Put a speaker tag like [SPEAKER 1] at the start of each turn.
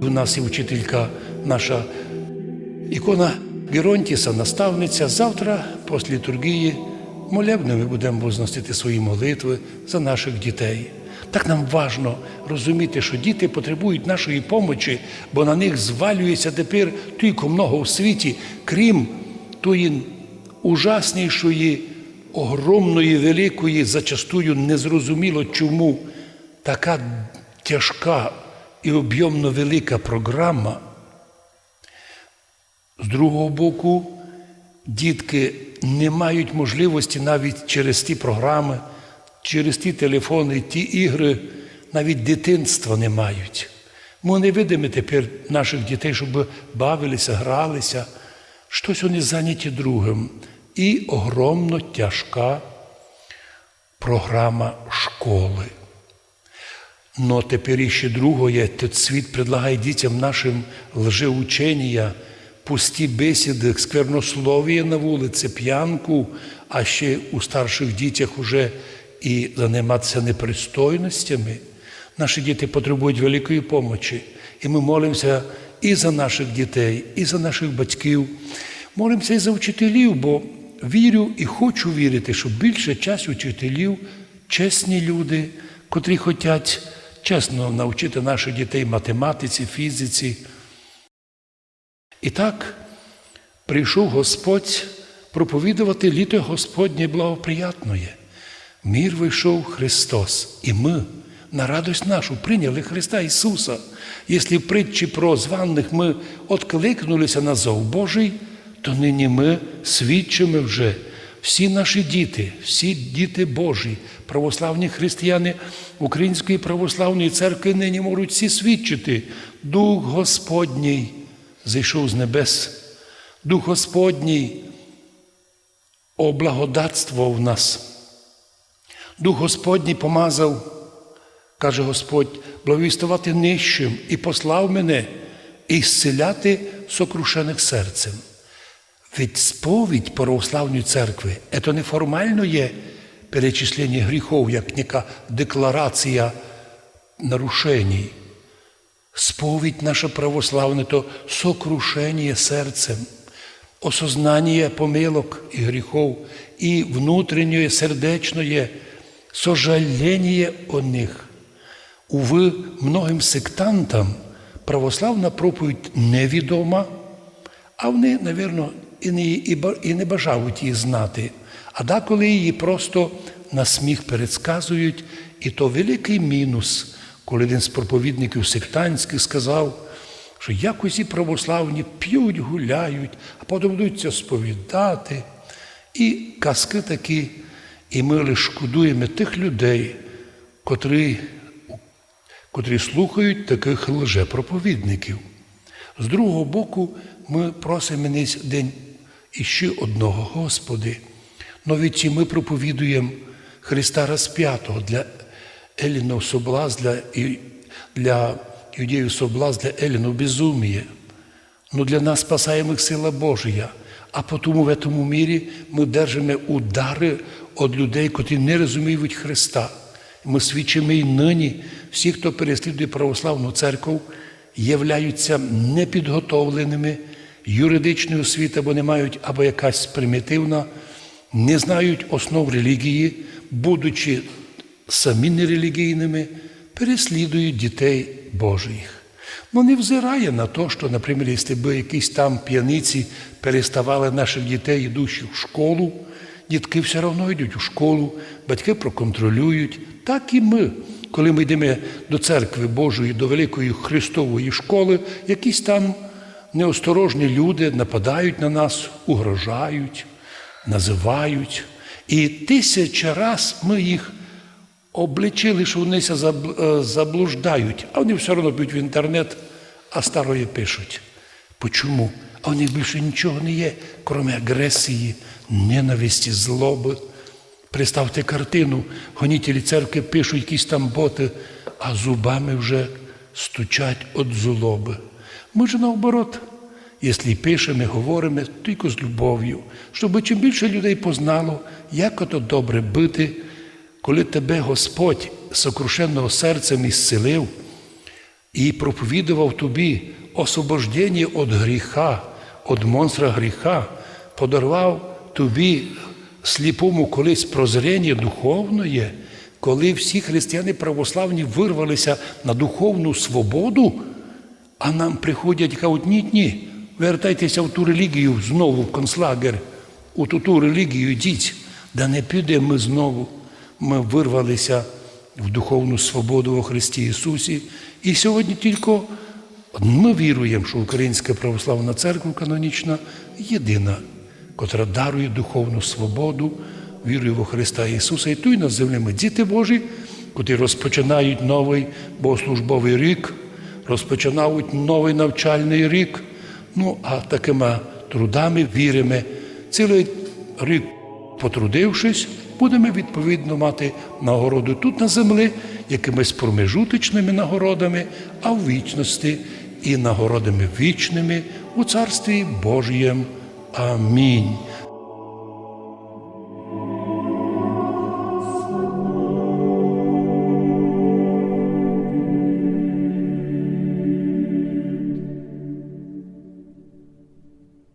[SPEAKER 1] У нас і вчителька наша ікона Геронтіса, наставниця. Завтра, після літургії, молебно ми будемо возносити свої молитви за наших дітей. Так нам важно розуміти, що діти потребують нашої помочі, бо на них звалюється тепер тільки много у світі, крім тої ужаснішої, огромної, великої, зачастую незрозуміло чому така тяжка і об'ємно велика програма. З другого боку, дітки не мають можливості навіть через ті програми, через ті телефони, ті ігри, навіть дитинства не мають. Ми не видимо тепер наших дітей, щоб бавилися, гралися. Щось вони зайняті другим. І огромно тяжка програма школи. Но тепер іще другое, тут світ предлагає дітям нашим лжеучення, пусті бесіди, сквернослов'я на вулиці, п'янку, а ще у старших дітях уже і займатися непристойностями. Наші діти потребують великої помочі. І ми молимося і за наших дітей, і за наших батьків. Молимося і за вчителів, бо вірю і хочу вірити, що більша часть учителів чесні люди, котрі хочуть чесно навчити наших дітей математиці, фізиці. І так прийшов Господь проповідувати літо Господнє благоприятноє. Мір вийшов Христос, і ми на радость нашу прийняли Христа Ісуса. Якщо в притчі про званих ми откликнулися на зов Божий, то нині ми свідчимо вже всі наші діти, всі діти Божі, православні християни Української православної церкви нині можуть всі свідчити. Дух Господній зійшов з небес. Дух Господній облагодатствував нас. Дух Господній помазав, каже Господь, благовістувати нижчим і послав мене і зціляти сокрушених серцем. Ведь сповідь православної церкви це не формально є перечислення гріхов, як яка декларація нарушень. Сповідь наша православна то сокрушення серцем, осознання помилок і гріхов, і внутрішнє сердечне сожаління о них. Уви, многим сектантам православна проповідь невідома, а вони, напевно, і не, бажають її знати. А деколи її просто на сміх передсказують, і то великий мінус, коли один з проповідників сектантських сказав, що якось і православні п'ють, гуляють, а потім будуть сповідати. І казки такі, і ми лише шкодуємо тих людей, котрі, котрі слухають таких лжепроповідників. З другого боку, ми просимо день іще одного, Господи. Но відці ми проповідуємо Христа розп'ятого для Елінов соблаз, для, і- для юдеїв соблаз, для Елінов безуміє. Но для нас спасаємих сила Божия. А тому в цьому мірі ми держимо удари від людей, котрі не розуміють Христа. Ми свідчимо і нині, всі, хто переслідує православну церкву, являються непідготовленими, юридичної освіти або не мають, або якась примітивна, не знають основ релігії, будучи самі нерелігійними, переслідують дітей Божих. Ну, не взирає на те, що, наприклад, якщо б якісь там п'яниці переставали наших дітей, йдучи в школу, дітки все одно йдуть у школу, батьки проконтролюють. Так і ми, коли ми йдемо до церкви Божої, до великої Христової школи, якісь там неосторожні люди нападають на нас, угрожають, називають. І тисяча раз ми їх обличили, що вони е, заблуждають, а вони все одно б'ють в інтернет, а старої пишуть. Почому? А у них більше нічого не є, крім агресії, ненависті, злоби. Представте картину, гонітелі церкви пишуть якісь там боти, а зубами вже стучать від злоби. Ми ж наоборот, якщо пишемо, говоримо, тільки з любов'ю, щоб чим більше людей познало, як ото добре бити, коли тебе Господь сокрушенного серцем ісцелив, і проповідував тобі освобождення від гріха, від монстра гріха, подарував тобі сліпому колись прозріння духовне, коли всі християни православні вирвалися на духовну свободу, а нам приходять і кажуть, ні, ні, вертайтеся в ту релігію знову в концлагер, у ту, ту релігію йдіть, да не підемо ми знову. Ми вирвалися в духовну свободу у Христі Ісусі. І сьогодні тільки ми віруємо, що Українська православна церква канонічна єдина, котра дарує духовну свободу, вірує в Христа Ісуса. І тут на землі ми діти Божі, котрі розпочинають новий богослужбовий рік, розпочинають новий навчальний рік. Ну, а такими трудами віримо. Цілий рік потрудившись, будемо відповідно мати нагороду тут на землі, якимись промежуточними нагородами, а в вічності і нагородами вічними у Царстві Божієм. Амінь.